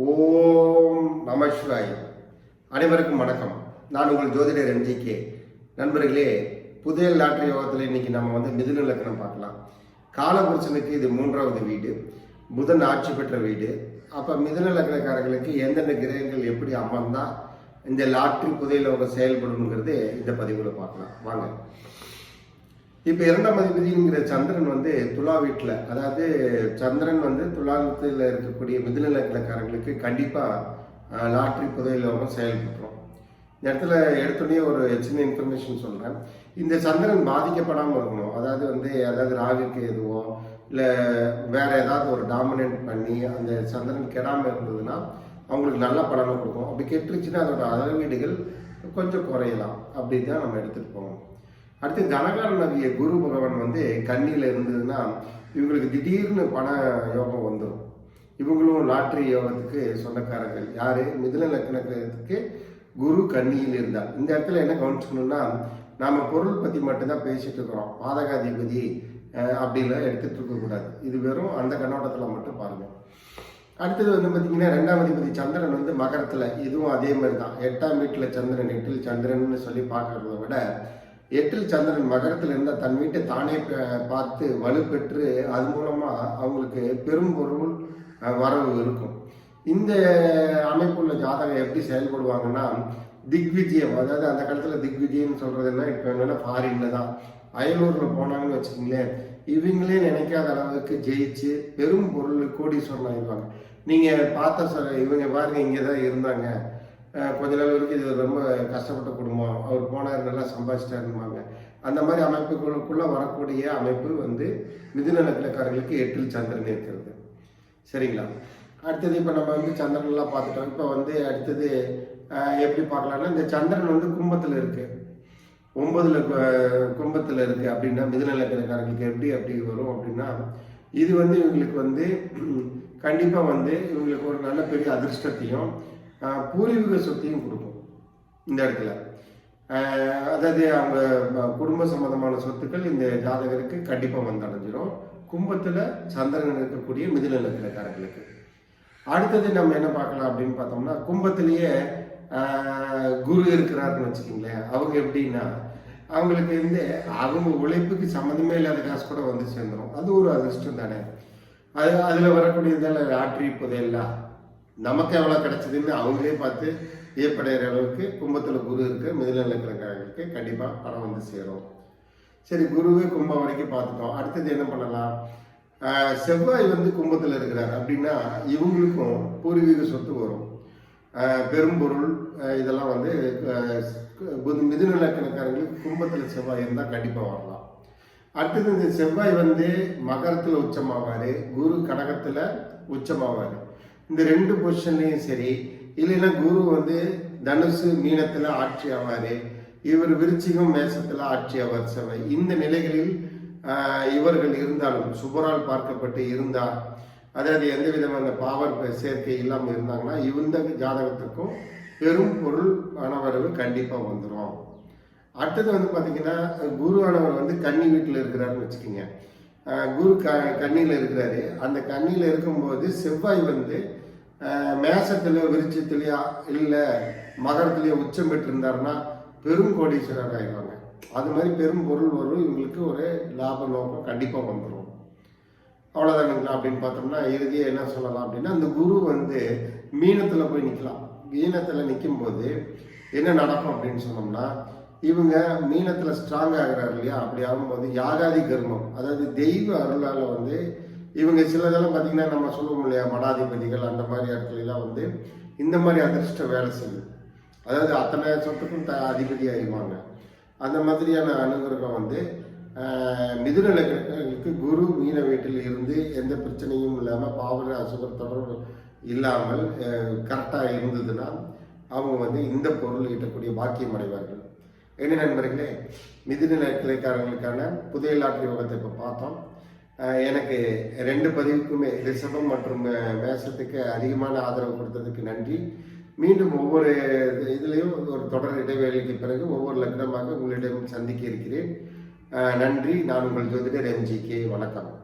ஓம் நம சிவாய். அனைவருக்கும் வணக்கம். நான் உங்கள் ஜோதிடர் எம்ஜிகே நண்பர்களே புதையல் நாட்டு யோகத்தில் இன்னைக்கு நம்ம வந்து மிதுன லக்னம் பார்க்கலாம். காலபுருஷனுக்கு இது மூன்றாவது வீடு. புதன் ஆட்சி பெற்ற வீடு. அப்போ மிதுன லக்னக்காரர்களுக்கு எந்தெந்த கிரகங்கள் எப்படி அமர்ந்தால் இந்த லாட்ரி புதையில் அவங்க செயல்படுங்கிறது இந்த பதிவில் பார்க்கலாம். வாங்க. இப்போ இரண்டாம் அதிபதிங்கிற சந்திரன் வந்து துலா வீட்டில் அதாவது சந்திரன் வந்து துலாத்தில் இருக்கக்கூடிய மிதுன கண்டிப்பாக லாட்ரி புதையலோகம் செயல்பட்டுரும். இந்த இடத்துல எடுத்தோடனே ஒரு சின்ன இன்ஃபர்மேஷன் சொல்கிறேன் இந்த சந்திரன் பாதிக்கப்படாமல் இருக்கணும். அதாவது வந்து அதாவது ராகுக்கு எதுவோ இல்லை வேறு ஏதாவது ஒரு டாமினேட் பண்ணி அந்த சந்திரன் கெடாமல் இருந்ததுன்னா அவங்களுக்கு நல்ல பலனை கொடுக்கும். அப்படி கெட்டுருச்சுன்னா அதோட அளவீடுகள் கொஞ்சம் குறையலாம். அப்படி தான் நம்ம எடுத்துகிட்டு போகணும். அடுத்து தனகாரனாகிய குரு பகவான் வந்து கண்ணியில் இருந்ததுன்னா இவங்களுக்கு திடீர்னு பண யோகம் வந்துடும் இவங்களும் லாட்ரி யோகத்துக்கு சொந்தக்காரர்கள். யார்? மிதுன லக்னத்துக்கு குரு கன்னியில் இருந்தார். இந்த இடத்துல என்ன கவனிச்சுக்கணும்னா நாம் பொருள் பற்றி மட்டும்தான் பேசிகிட்டு இருக்கிறோம். பாதகாதிபதி அப்படிலாம் எடுத்துட்டு இருக்க இது வெறும் அந்த கண்ணோட்டத்தில் மட்டும் பாருங்கள் அடுத்தது வந்து பார்த்தீங்கன்னா ரெண்டாம் அதிபதி சந்திரன் வந்து மகரத்தில். இதுவும் அதே மாதிரி தான் எட்டாம் வீட்டில் சந்திரன் எட்டில் சந்திரன் சொல்லி பார்க்கறத விட எட்டில் சந்திரன் மகரத்தில் இருந்தால் தன் வீட்டை தானே பார்த்து வலுப்பெற்று அது மூலமாக அவங்களுக்கு பெரும் பொருள் வரவு இருக்கும். இந்த அமைப்புள்ள ஜாதகம் எப்படி செயல்படுவாங்கன்னா திக்விஜயம் அதாவது அந்த காலத்தில் திக்விஜயம்னு சொல்றதுன்னா இப்போ என்னென்னா ஃபாரினில் தான். அயலூரில் போனாங்கன்னு வச்சுக்கோங்களேன். இவங்களே நினைக்காத அளவுக்கு ஜெயிச்சு பெரும் பொருள் கோடீஸ்வரன் ஆயிடுவாங்க. நீங்கள் பார்த்த சொல்ல இவங்க பாருங்க இங்கே தான் இருந்தாங்க. கொஞ்ச நாள் வரைக்கும் இது ரொம்ப கஷ்டப்பட்ட குடும்பம். அவர் போனார் நல்லா சம்பாதிச்சிட்டாருமாங்க அந்த மாதிரி அமைப்புகளுக்குள்ள வரக்கூடிய அமைப்பு வந்து மிதுன லக்னக்காரர்களுக்கு எட்டில் சந்திரன் இருக்கிறது சரிங்களா? அடுத்தது இப்போ நம்ம வந்து சந்திரன்லாம் பார்த்துட்டோம். இப்போ வந்து அடுத்தது எப்படி பார்க்கலாம்னா இந்த சந்திரன் வந்து கும்பத்தில் இருக்கு. ஒன்பதுல கும்பத்தில் இருக்கு அப்படின்னா மிதுன லக்னக்காரர்களுக்கு எப்படி அப்படி வரும் அப்படின்னா இது வந்து இவங்களுக்கு வந்து கண்டிப்பாக வந்து இவங்களுக்கு ஒரு நல்ல பெரிய அதிர்ஷ்டத்தையும் பூர்வீக சொத்தையும் கொடுக்கும். இந்த இடத்துல. அதாவது அவங்க குடும்ப சம்பந்தமான சொத்துக்கள் இந்த ஜாதகருக்கு கண்டிப்பாக வந்தடைஞ்சிடும் கும்பத்தில் சந்திரன் இருக்கக்கூடிய மிதுன லக்னக்காரர்களுக்கு அடுத்தது நம்ம என்ன பார்க்கலாம் அப்படின்னு பார்த்தோம்னா கும்பத்திலேயே குரு இருக்கிறாருன்னு வச்சுக்கோங்களேன். அவங்க எப்படின்னா அவங்களுக்கு வந்து அவங்க உழைப்புக்கு சம்மந்தமே இல்லாத காசு கூட வந்து சேர்ந்துடும் அது ஒரு அதிர்ஷ்டம் தானே. அது அதில் வரக்கூடியதால லாட்ரி புதையெல்லாம். நமக்கு எவ்வளோ கிடைச்சதுன்னு அவங்களே பார்த்து வியப்படைகிற அளவுக்கு கும்பத்தில் குரு இருக்க மிதில இருக்கிறவங்களுக்கு கண்டிப்பாக பணம் வந்து சேரும். சரி குருவே கும்பம் வரைக்கும் பார்த்துட்டோம். அடுத்தது என்ன பண்ணலாம்? செவ்வாய் வந்து கும்பத்தில் இருக்கிறார் அப்படின்னா இவங்களுக்கும் பூர்வீக சொத்து வரும். பெரும்பொருள் இதெல்லாம் வந்து புது- மிதுன லக்கணக்காரங்களுக்கு கும்பத்தில் செவ்வாய் இருந்தால் கண்டிப்பாக வரலாம். அடுத்தது இந்த செவ்வாய் வந்து மகரத்தில் உச்சமாவார் குரு கடகத்தில் உச்சமாவார். இந்த ரெண்டு பொசிஷன்லையும் சரி இல்லைன்னா குரு வந்து தனுசு மீனத்தில் ஆட்சி ஆவார் இவர் விருச்சிகம் மேசத்தில் ஆட்சி ஆவார் செவ்வாய் இந்த நிலைகளில் இவர்கள் இருந்தாலும் சுபரால் பார்க்கப்பட்டு இருந்தால் அதாவது எந்த விதமான பாவர் சேர்க்கை இல்லாமல் இருந்தாங்கன்னா இந்த ஜாதகத்துக்கும் பெரும் பொருள் பணவரவு கண்டிப்பாக வந்துடும் அடுத்தது வந்து பார்த்தீங்கன்னா குரு ஆனவர் வந்து கன்னி வீட்டில் இருக்கிறாருன்னு வச்சுக்கோங்க. குரு க கன்னியில் இருக்கிறாரு. அந்த கன்னியில் இருக்கும்போது செவ்வாய் வந்து அஹ் மேசத்துல இல்லை மகரத்துலையோ உச்சம் பெற்றிருந்தாருன்னா பெரும் கோடீஸ்வரர் ஆயிடுவாங்க. அது மாதிரி பெரும் பொருள் வரும். இவங்களுக்கு ஒரு லாப நோக்கம் கண்டிப்பாக வந்துடும் அவ்வளோதானுங்களா அப்படின்னு பார்த்தோம்னா இறுதியாக என்ன சொல்லலாம் அப்படின்னா அந்த குரு வந்து மீனத்தில் போய் நிற்கலாம் மீனத்தில் நிற்கும்போது என்ன நடக்கும் அப்படின்னு சொன்னோம்னா இவங்க மீனத்தில் ஸ்ட்ராங் ஆகுறாரு இல்லையா? அப்படி ஆகும்போது யாகாதி கர்மம் அதாவது தெய்வ அருளால் வந்து இவங்க சிலதெல்லாம் பார்த்தீங்கன்னா நம்ம சொல்லுவோம் இல்லையா மடாதிபதிகள் அந்த மாதிரி இடத்துலலாம் வந்து இந்த மாதிரி அதிர்ஷ்ட வேலை செய்யும். அதாவது அத்தனை சொத்துக்கும் த அதிபதி ஆயிடுவாங்க அந்த மாதிரியான அனுகிரகம் வந்து ஆஹ், மிதுன லக்னங்களுக்கு குரு மீன வீட்டில் இருந்து எந்த பிரச்சனையும் இல்லாமல் பாவன அசுகர் தொடர்பு இல்லாமல் கரெக்டாக இருந்ததுன்னா அவங்க வந்து இந்த பொருள் ஈட்டக்கூடிய பாக்கியம் அடைவார்கள். என்ன நண்பர்களே மிதுன லக்னக்காரங்களுக்கான புதிய லாட்டரி யோகத்தை இப்போ பார்த்தோம். எனக்கு ரெண்டு பதிவுக்குமே ரிஷபம் மற்றும் மேசத்துக்கு அதிகமான ஆதரவு கொடுத்ததுக்கு நன்றி. மீண்டும் ஒவ்வொரு இதுலேயும் ஒரு தொடர் இடைவேளைக்கு பிறகு ஒவ்வொரு லக்னமாக உங்களிடம் சந்திக்க இருக்கிறேன். நன்றி. நான் உங்கள் ஜோதிடர் எம்ஜிகே வணக்கம்.